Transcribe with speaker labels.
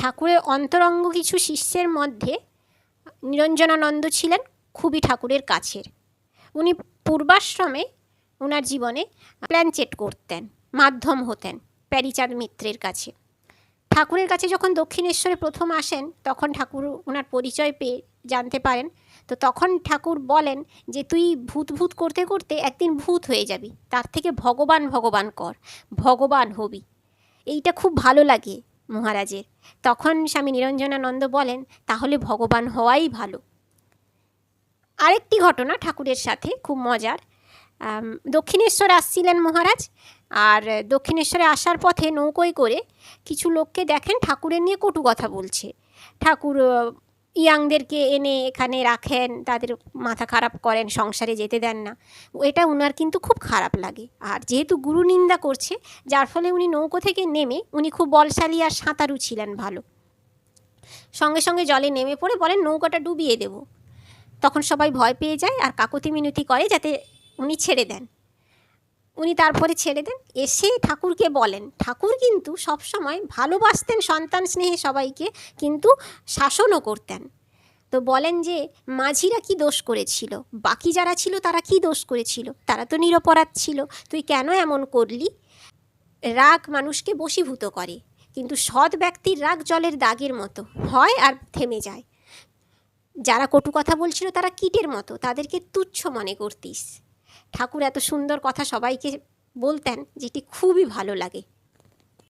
Speaker 1: ঠাকুরের অন্তরঙ্গ কিছু শিষ্যের মধ্যে নিরঞ্জনানন্দ ছিলেন খুবই ঠাকুরের কাছের। উনি পূর্বাশ্রমে ওনার জীবনে প্ল্যানচেট করতেন, মাধ্যম হতেন প্যারিচাঁদ মিত্রের কাছে। ঠাকুরের কাছে যখন দক্ষিণেশ্বরে প্রথম আসেন, তখন ঠাকুর ওনার পরিচয় পেয়ে জানতে পারেন। তো তখন ঠাকুর বলেন যে, তুই ভূত ভূত করতে করতে একদিন ভূত হয়ে যাবি। তার থেকে ভগবান ভগবান কর, ভগবান হবি। এইটা খুব ভালো লাগে। মহারাজের। তখন স্বামী নিরঞ্জনানন্দ বলেন, তাহলে ভগবান হওয়াই ভালো। আরেকটি ঘটনা ঠাকুরের সাথে খুব মজার। দক্ষিণেশ্বর আসছিলেন মহারাজ, আর দক্ষিণেশ্বরে আসার পথে নৌকোয় করে কিছু লোককে দেখেন ঠাকুরের নিয়ে কটু কথা বলছে। ঠাকুর ইয়াংদেরকে এনে এখানে রাখেন, তাদের মাথা খারাপ করেন, সংসারে যেতে দেন না। এটা উনার কিন্তু খুব খারাপ লাগে। আর যেহেতু গুরু নিন্দা করছে, যার ফলে উনি নৌকো থেকে নেমে উনি খুব বলশালী আর সাঁতারু ছিলেন ভালো। সঙ্গে সঙ্গে জলে নেমে পড়ে বলেন, নৌকাটা ডুবিয়ে দেব। তখন সবাই ভয় পেয়ে যায় আর কাকতি মিনতি করে যাতে উনি ছেড়ে দেন। উনি তারপরে ছেড়ে দেন। এসে ঠাকুরকে বলেন। ঠাকুর কিন্তু সবসময় ভালোবাসতেন সন্তান স্নেহে সবাইকে, কিন্তু শাসনও করতেন। তো বলেন যে, মাঝিরা কি দোষ করেছিল? বাকি যারা ছিল তারা কি দোষ করেছিল? তারা তো নিরপরাধ ছিল। তুই কেন এমন করলি? রাগ মানুষকে বশীভূত করে। কিন্তু সৎ ব্যক্তির রাগ জলের দাগের মতো। হয় আর থেমে যায়। যারা কটু কথা বলছিল তারা কীটের মতো। তাদেরকে তুচ্ছ মনে করতিস। ঠাকুর এত সুন্দর কথা সবাইকে বলতেন যেটি খুবই ভালো লাগে।